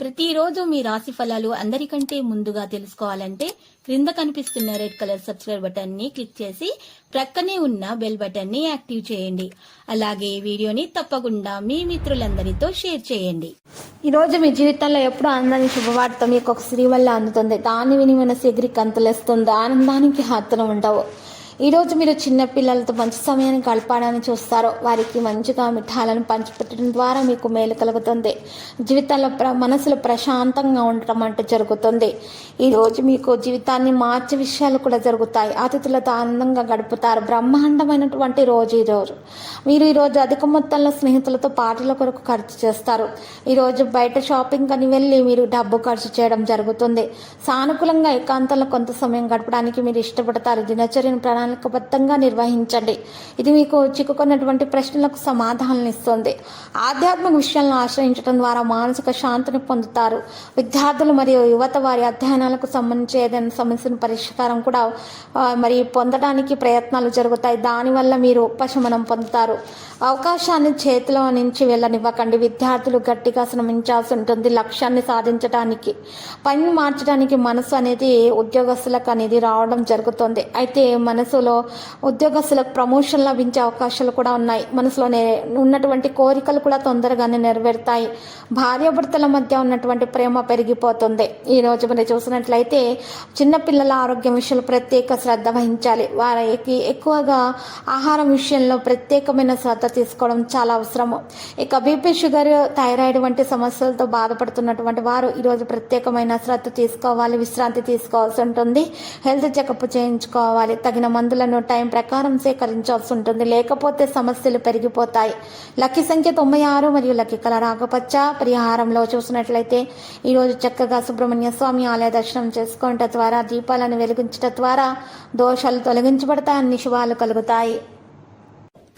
ప్రతిరోజు మీ రాశి ఫలాలు అందరికంటే ముందుగా తెలుసుకోవాలంటే క్రింద కనిపిస్తున్న రెడ్ కలర్ సబ్స్క్రైబ్ బటన్ని క్లిక్ చేసి ప్రక్కనే ఉన్న బెల్ బటన్ని యాక్టివ్ చేయండి. అలాగే వీడియోని తప్పకుండా మీ మిత్రులందరితో షేర్ చేయండి. ఈ రోజు మీ జీవితంలో ఎప్పుడు అందని శుభవార్త మీకు ఒక స్త్రీ వల్ల అందుతుంది. దాని విని మన ఎగిరి కంతులేస్తుంది. ఆనందానికి హాత్రం ఉండవు ఈరోజు మీరు చిన్నపిల్లలతో మంచి సమయాన్ని గడపడాన్ని చూస్తారు వారికి మంచిగా మిఠాలను పంచిపెట్టడం ద్వారా మీకు మేలు కలుగుతుంది. జీవితంలో ప్ర మనసులో ప్రశాంతంగా ఉండటం అంటే జరుగుతుంది. ఈరోజు మీకు జీవితాన్ని మార్చే విషయాలు కూడా జరుగుతాయి. అతిథులతో ఆనందంగా గడుపుతారు. బ్రహ్మాండమైనటువంటి రోజు ఈరోజు మీరు ఈరోజు అధిక మొత్తంలో స్నేహితులతో పార్టీల కొరకు ఖర్చు చేస్తారు. ఈరోజు బయట షాపింగ్ అని వెళ్ళి మీరు డబ్బు ఖర్చు చేయడం జరుగుతుంది. సానుకూలంగా ఏకాంతంలో కొంత సమయం గడపడానికి మీరు ఇష్టపడతారు. దినచర్యను ప్రణాళికబద్ధంగా నిర్వహించండి. ఇది మీకు చిక్కుకున్నటువంటి ప్రశ్నలకు సమాధానం ఇస్తుంది. ఆధ్యాత్మిక విషయాలను ఆశ్రయించడం ద్వారా మానసిక శాంతిని పొందుతారు. విద్యార్థులు మరియు యువత వారి అధ్యయనాలకు సంబంధించి ఏదైనా సమస్యను పరిష్కారం కూడా మరి పొందడానికి ప్రయత్నాలు జరుగుతాయి. దానివల్ల మీరు ఉపశమనం పొందుతారు. అవకాశాన్ని చేతిలో నుంచి వెళ్ళనివ్వకండి. విద్యార్థులు గట్టిగా శ్రమించాల్సి ఉంటుంది లక్ష్యాన్ని సాధించడానికి పని మార్చడానికి మనసు అనేది ఉద్యోగస్తులకు అనేది రావడం జరుగుతుంది. అయితే మనసు మనసులో ఉద్యోగస్తులకు ప్రమోషన్ లభించే అవకాశాలు కూడా ఉన్నాయి. మనసులోనే ఉన్నటువంటి కోరికలు కూడా తొందరగానే నెరవేరుతాయి. భార్యాభర్తల మధ్య ఉన్నటువంటి ప్రేమ పెరిగిపోతుంది. ఈ రోజు చూసినట్లయితే చిన్నపిల్లల ఆరోగ్యం విషయంలో ప్రత్యేక శ్రద్ధ వహించాలి. వారికి ఎక్కువగా ఆహారం విషయంలో ప్రత్యేకమైన శ్రద్ధ తీసుకోవడం చాలా అవసరము. ఇక బీపీ షుగర్ థైరాయిడ్ వంటి సమస్యలతో బాధపడుతున్నటువంటి వారు ఈరోజు ప్రత్యేకమైన శ్రద్ధ తీసుకోవాలి విశ్రాంతి తీసుకోవాల్సి ఉంటుంది. హెల్త్ చెకప్ చేయించుకోవాలి. తగిన మందు మందులను టైం ప్రకారం సేకరించాల్సి ఉంటుంది. లేకపోతే సమస్యలు పెరిగిపోతాయి. లక్కీ సంఖ్య తొంభై ఆరు మరియు లక్కీ కలర్ ఆకుపచ్చ పరిహారంలో చూసినట్లయితే ఈరోజు చక్కగా సుబ్రహ్మణ్య స్వామి ఆలయ దర్శనం చేసుకోవటం ద్వారా దీపాలను వెలిగించడం ద్వారా దోషాలు తొలగించబడతాయి అన్ని శుభాలు కలుగుతాయి.